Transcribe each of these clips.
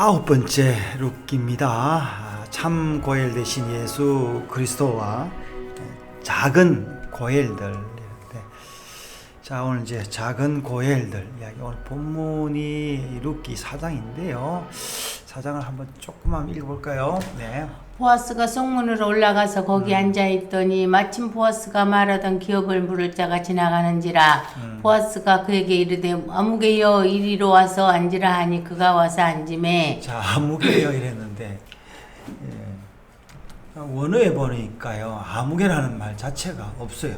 아홉 번째 룩입니다. 아, 참 고엘 대신 예수 그리스도와 작은 고엘들. 네. 자 오늘 이제 작은 고엘들 이야기 오늘 본문이 룩기 4장인데요. 4장을 한번 조금만 읽어볼까요? 네. 보아스가 성문으로 올라가서 거기 앉아 있더니 마침 보아스가 말하던 기업을 물을 자가 지나가는지라 보아스가 그에게 이르되 아무개여 이리로 와서 앉으라 하니 그가 와서 앉음에 자 아무개요 이랬는데 예. 원어에 보니까요 아무개라는 말 자체가 없어요.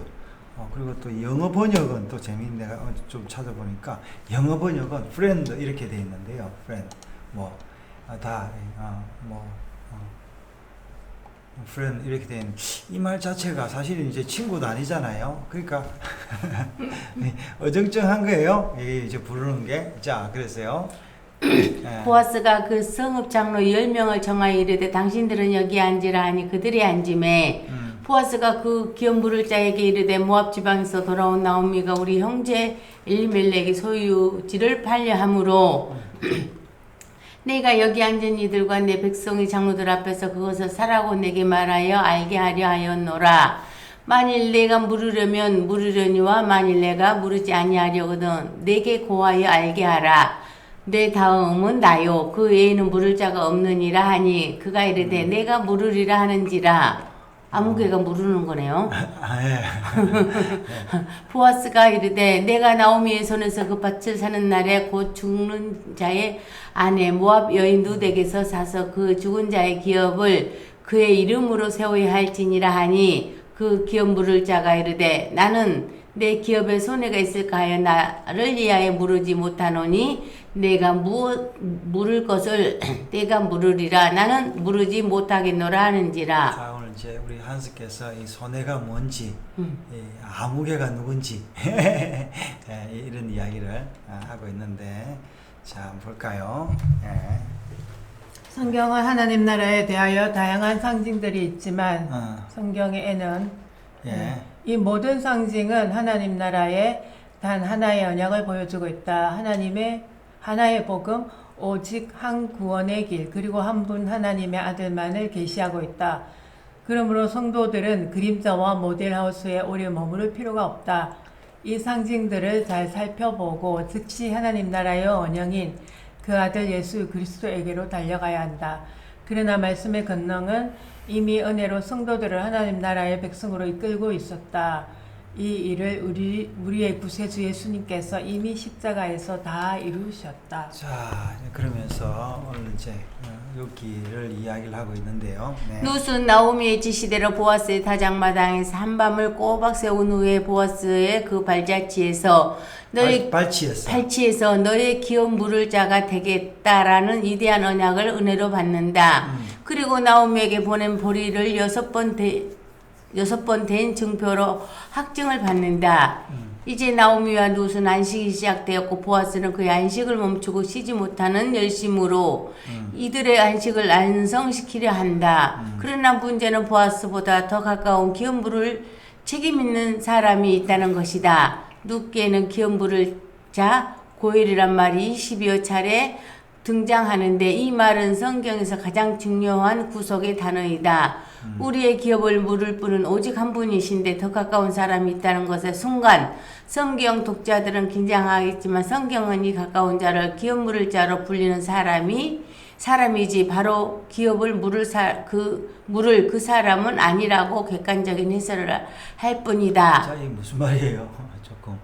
어, 그리고 또 영어 번역은 또 재미있는 내가 어, 좀 찾아보니까 영어 번역은 friend 이렇게 돼 있는데요. friend 뭐 다 어, 뭐 어, friend 이렇게 된 이 말 자체가 사실은 이제 친구도 아니잖아요. 그러니까 네, 어정쩡한 거예요. 이게 이제 부르는 게. 자, 그래서요. 예. 보아스가 그 성읍 장로 열 명을 정하여 이르되 당신들은 여기 앉으라 하니 그들이 앉음에 음. 보아스가 그 기업 물을 자에게 이르되 모압 지방에서 돌아온 나오미가 우리 형제 엘리멜렉의 소유지를 팔려 함으로 내가 여기 앉은 이들과 내 백성의 장로들 앞에서 그것을 사라고 내게 말하여 알게 하려 하였노라. 만일 내가 물으려면 물으려니와 만일 내가 물으지 아니하려거든 내게 고하여 알게 하라. 내 다음은 나요. 그 외에는 물을 자가 없느니라 하니 그가 이르되 내가 물으리라 하는지라. 아무개가 물으는 거네요. 아, 예. 보아스가 이르되 내가 나오미의 손에서 그 밭을 사는 날에 곧 죽는 자의 아내 모압 여인 누덱에서 사서 그 죽은 자의 기업을 그의 이름으로 세워야 할지니라 하니 그 기업 물을 자가 이르되 나는 내 기업에 손해가 있을까 하여 나를 위하여 물으지 못하노니 내가 무, 물을 것을 내가 물으리라 나는 물으지 못하겠노라 하는지라 이제 우리 한스께서 이 손해가 뭔지, 음. 이 아무개가 누군지, 예, 이런 이야기를 아, 하고 있는데, 자, 볼까요? 예. 성경은 하나님 나라에 대하여 다양한 상징들이 있지만 어, 성경에는 예. 이 모든 상징은 하나님 나라의 단 하나의 언약을 보여주고 있다. 하나님의 하나의 복음, 오직 한 구원의 길, 그리고 한 분 하나님의 아들만을 계시하고 있다. 그러므로 성도들은 그림자와 모델하우스에 오래 머무를 필요가 없다. 이 상징들을 잘 살펴보고 즉시 하나님 나라의 언영인 그 아들 예수 그리스도에게로 달려가야 한다. 그러나 말씀의 권능은 이미 은혜로 성도들을 하나님 나라의 백성으로 이끌고 있었다. 이 일을 우리 우리의 구세주 예수님께서 이미 십자가에서 다 이루셨다. 자, 그러면서 오늘 이제 어, 여기를 이야기를 하고 있는데요. 네. 룻은 나오미의 지시대로 보아스의 다장마당에서 한밤을 꼬박 세운 후에 보아스의 그 발자취에서 너희 발, 발치였어. 발치에서 너의 기업 물을 자가 되겠다라는 위대한 언약을 은혜로 받는다. 음. 그리고 나오미에게 보낸 보리를 여섯 번 대, 여섯 번 된 증표로 확증을 받는다. 음. 이제 나오미와 룻은 안식이 시작되었고 보아스는 그의 안식을 멈추고 쉬지 못하는 열심으로 음. 이들의 안식을 안성시키려 한다. 그러나 문제는 보아스보다 더 가까운 기업물을 책임 있는 사람이 있다는 것이다. 룻기에는 기업물을 자 고일이란 말이 20여 차례 등장하는데 이 말은 성경에서 가장 중요한 구속의 단어이다. 우리의 기업을 물을 분은 오직 한 분이신데 더 가까운 사람이 있다는 것에 순간 성경 독자들은 긴장하겠지만 성경은 이 가까운 자를 기업 물을 자로 불리는 사람이 사람이지 바로 기업을 물을 사, 그 물을 그 사람은 아니라고 객관적인 해설을 할 뿐이다. 자, 이게 무슨 말이에요? 조금.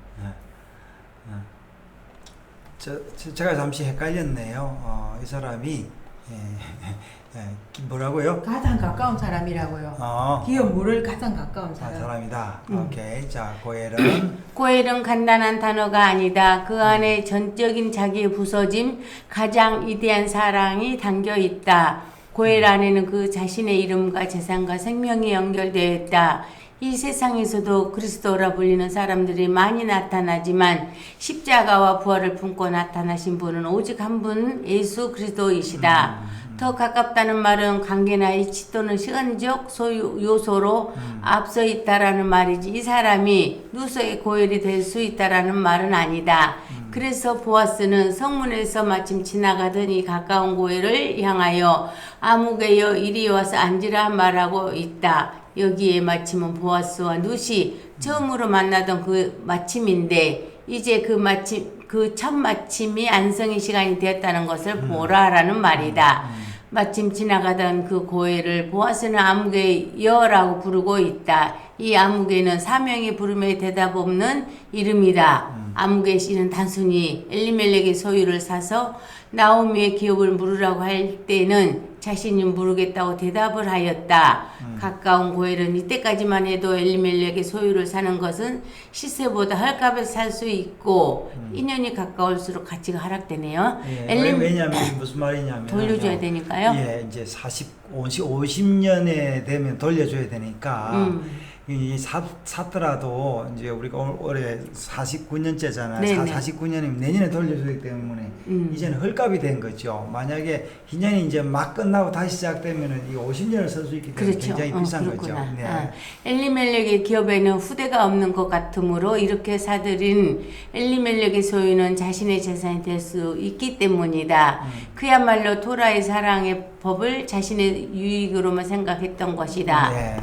저, 저- 제가 잠시 헷갈렸네요. 어, 이 사람이 예, 예, 뭐라고요? 가장 가까운 사람이라고요. 어, 기업 물을 가장 가까운 아, 사람. 사람이다. 음. 오케이. 자, 고엘은 고엘은 간단한 단어가 아니다. 그 안에 전적인 자기의 부서짐, 가장 위대한 사랑이 담겨 있다. 고엘 안에는 그 자신의 이름과 재산과 생명이 연결되어 있다. 이 세상에서도 그리스도라 불리는 사람들이 많이 나타나지만 십자가와 부활을 품고 나타나신 분은 오직 한 분 예수 그리스도이시다. 더 가깝다는 말은 관계나 이치 또는 시간적 소유 요소로 앞서 있다라는 말이지 이 사람이 누수의 고열이 될 수 있다라는 말은 아니다. 그래서 보아스는 성문에서 마침 지나가던 이 가까운 고해를 향하여 아무개여 이리 와서 앉으라 말하고 있다. 여기에 마침은 보아스와 룻이 처음으로 만나던 그 마침인데 이제 그 마침 그 첫 마침이 안성의 시간이 되었다는 것을 보라라는 말이다. 마침 지나가던 그 고해를 보아스는 아무개여라고 부르고 있다. 이 아무개는 사명의 부름에 대답 없는 이름이다. 아무개 씨는 단순히 엘리멜렉의 소유를 사서 나오미의 기업을 물으라고 할 때는 자신이 모르겠다고 대답을 하였다. 가까운 고엘은 이때까지만 해도 엘리멜렉의 소유를 사는 것은 시세보다 헐값에 살 수 있고 인연이 가까울수록 가치가 하락되네요. 예, 엘리- 왜냐하면 이게 무슨 말이냐면 돌려줘야 되니까요. 예, 이제 40, 50, 50년에 되면 돌려줘야 되니까 음. 이 사, 샀더라도 이제 우리가 올, 올해 49년째잖아요. 네네. 49년이면 내년에 돌려주기 때문에 음. 이제는 헐값이 된 거죠. 만약에 희년이 이제 막 끝나고 다시 시작되면은 이 50년을 쓸 수 있기 때문에 그렇죠. 굉장히 어, 비싼 그렇구나. 거죠. 네. 아, 엘리멜렉의 기업에는 후대가 없는 것 같으므로 이렇게 사들인 엘리멜렉의 소유는 자신의 재산이 될 수 있기 때문이다. 음. 그야말로 토라의 사랑의 법을 자신의 유익으로만 생각했던 것이다. 네.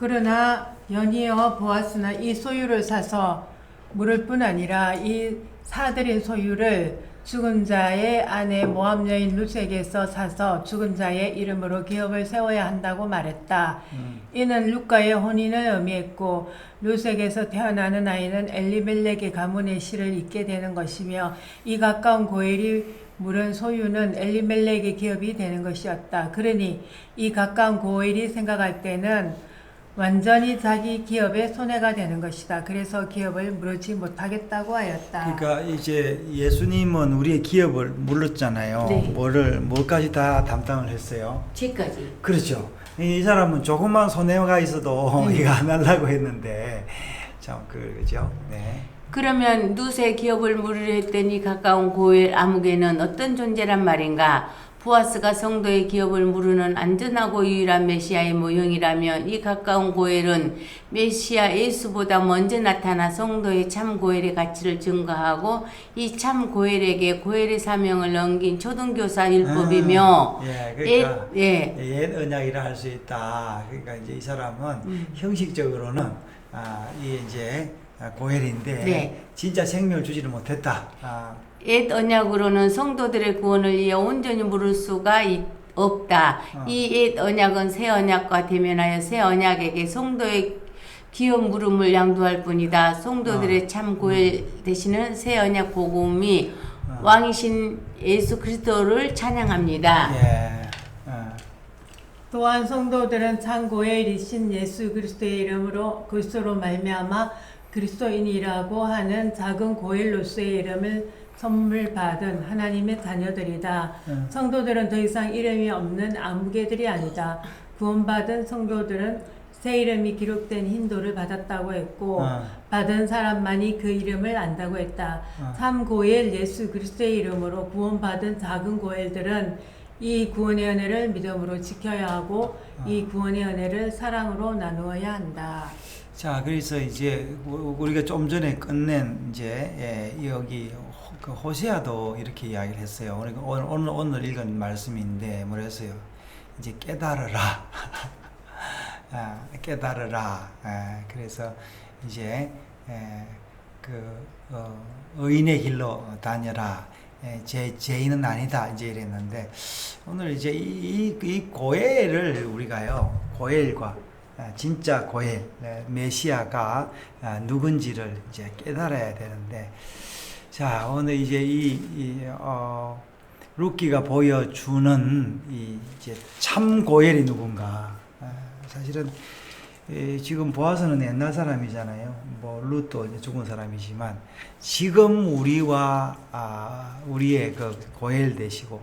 그러나 연이어 보아스나 이 소유를 사서 물을 뿐 아니라 이 사들인 소유를 죽은 자의 아내 모함 여인 룻에게서 사서 죽은 자의 이름으로 기업을 세워야 한다고 말했다. 이는 루카의 혼인을 의미했고 룻에게서 태어나는 아이는 엘리멜렉의 가문의 씨를 잇게 되는 것이며 이 가까운 고엘이 물은 소유는 엘리멜렉의 기업이 되는 것이었다. 그러니 이 가까운 고엘이 생각할 때는 완전히 자기 기업의 손해가 되는 것이다. 그래서 기업을 물지 못하겠다고 하였다. 그러니까 이제 예수님은 우리의 기업을 물렀잖아요. 네. 뭐를 뭐까지 다 담당을 했어요. 죄까지. 그렇죠. 이, 이 사람은 조금만 손해가 있어도 음. 이거 안 하려고 했는데 참 그죠. 네. 그러면 룻의 기업을 물으려 했더니 가까운 고엘 아무개는 어떤 존재란 말인가? 보아스가 성도의 기업을 물으는 안전하고 유일한 메시아의 모형이라면 이 가까운 고엘은 메시아 예수보다 먼저 나타나 성도의 참 고엘의 가치를 증거하고 이 참 고엘에게 고엘의 사명을 넘긴 초등교사 율법이며 아, 예, 그러니까 예, 예. 옛 언약이라 할 수 있다. 그러니까 이제 이 사람은 음. 형식적으로는 아, 이 이제 고엘인데 네. 진짜 생명을 주지를 못했다. 아, 옛 언약으로는 성도들의 구원을 위해 온전히 물을 수가 있- 없다. 어. 이옛 언약은 새 언약과 대면하여 새 언약에게 성도의 기업 물음을 양도할 뿐이다. 성도들의 참 고엘 되시는 새 언약 복음이 어. 왕이신 예수 그리스도를 찬양합니다. 예. 어. 또한 성도들은 참 고엘이신 예수 그리스도의 이름으로 그리스도로 말미암아 그리스도인이라고 하는 작은 고엘로스의 이름을 선물 받은 하나님의 자녀들이다. 음. 성도들은 더 이상 이름이 없는 아무개들이 아니다. 구원받은 성도들은 새 이름이 기록된 힌도를 받았다고 했고 어. 받은 사람만이 그 이름을 안다고 했다. 어. 참 고엘 예수 그리스도의 이름으로 구원받은 작은 고엘들은 이 구원의 은혜를 믿음으로 지켜야 하고 이 구원의 은혜를 사랑으로 나누어야 한다. 자, 그래서 이제 우- 우리가 좀 전에 끝낸 이제 예, 여기 호- 그 호세아도 이렇게 이야기를 했어요. 오늘 오늘, 오늘 읽은 말씀인데 뭐랬어요? 이제 깨달으라. 아, 깨달으라. 아, 그래서 이제 에, 그 어, 의인의 길로 다녀라. 에, 제 죄인은 아니다. 이제 이랬는데 오늘 이제 이, 이, 이 고해를 우리가요 고해일과 아, 진짜 고해 네, 메시아가 아, 누군지를 이제 깨달아야 되는데 자 오늘 이제 이, 이 어, 루키가 보여주는 이 이제 참 고엘이 누군가 아, 사실은 에, 지금 보아서는 옛날 사람이잖아요. 뭐 이제 죽은 사람이지만 지금 우리와 아, 우리의 그 고엘 되시고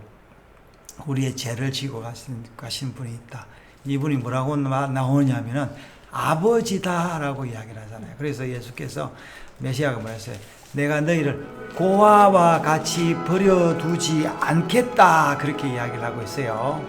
우리의 죄를 지고 가신, 가신 분이 있다. 이분이 뭐라고 나- 나오냐면은 아버지다라고 이야기를 하잖아요. 그래서 예수께서 메시아가 뭐랬어요? 내가 너희를 고아와 같이 버려두지 않겠다. 그렇게 이야기를 하고 있어요.